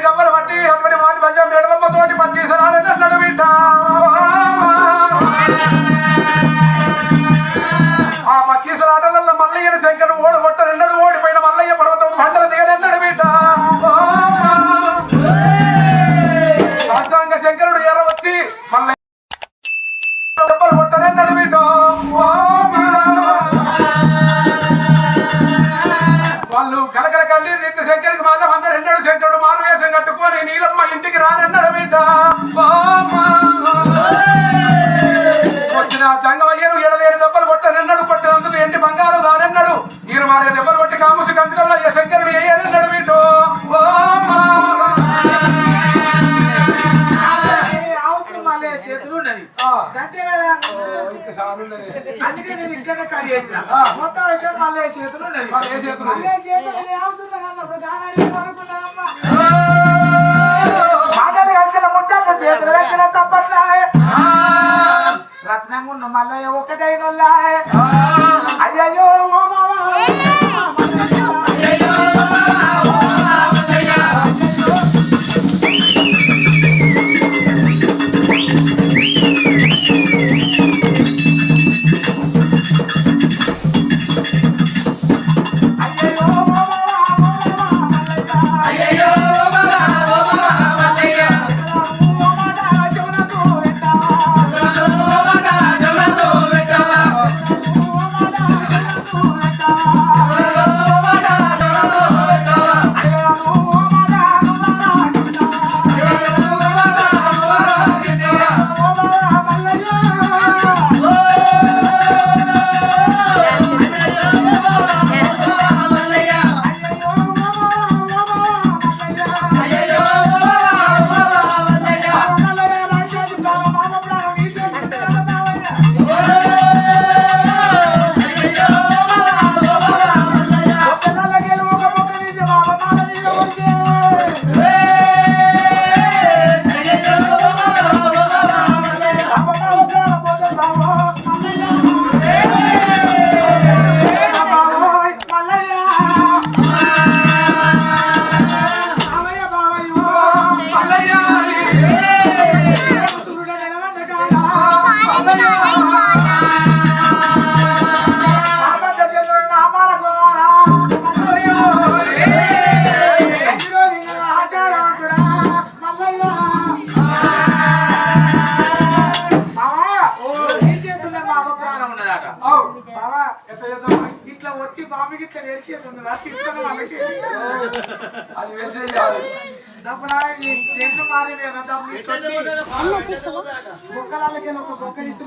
పది గవ్వలు పట్టి అమ్మని మాది పంచాం ఎడమమ్మతోటి మంచి సరాలని అన్నాడు బిడ్డ ఆ మంచి సరాటలలో మల్లయ్యని శంకరు ఓడి కొట్ట నిండడు ఓడిపోయిన మల్లయ్య కలకల కండి నిత్య శంకరుడికి మళ్ళీ అందరు ఎన్నడు శంకరుడు మారువేషం కట్టుకొని నీలమ్మ ఇంటికి రానన్నాడు బిడ్డ ఓ వచ్చిన జంగమయ్యను ఎడలేని దెబ్బలు చేతులు ఉన్నది. అంతే కదా. అందుకే నేను ఇక్కడనే కట్ చేసిన. మొత్తం విషయం మళ్ళీ చేతులు ఉన్నది. మళ్ళీ చేతులు! మాటలు కలిసిన ముచ్చట్లు చేతులు దగ్గర చప్పట్లాయే రత్నం ఉన్న మళ్ళీ ఓ అయ్యయ్యో బావా ఇట్లా వచ్చి బాబుకి ఇట్లా వేసేది ఉంది ఇట్లా అలసేది అది కాదు. బొక్కలకి ఒక బొక్కలిసి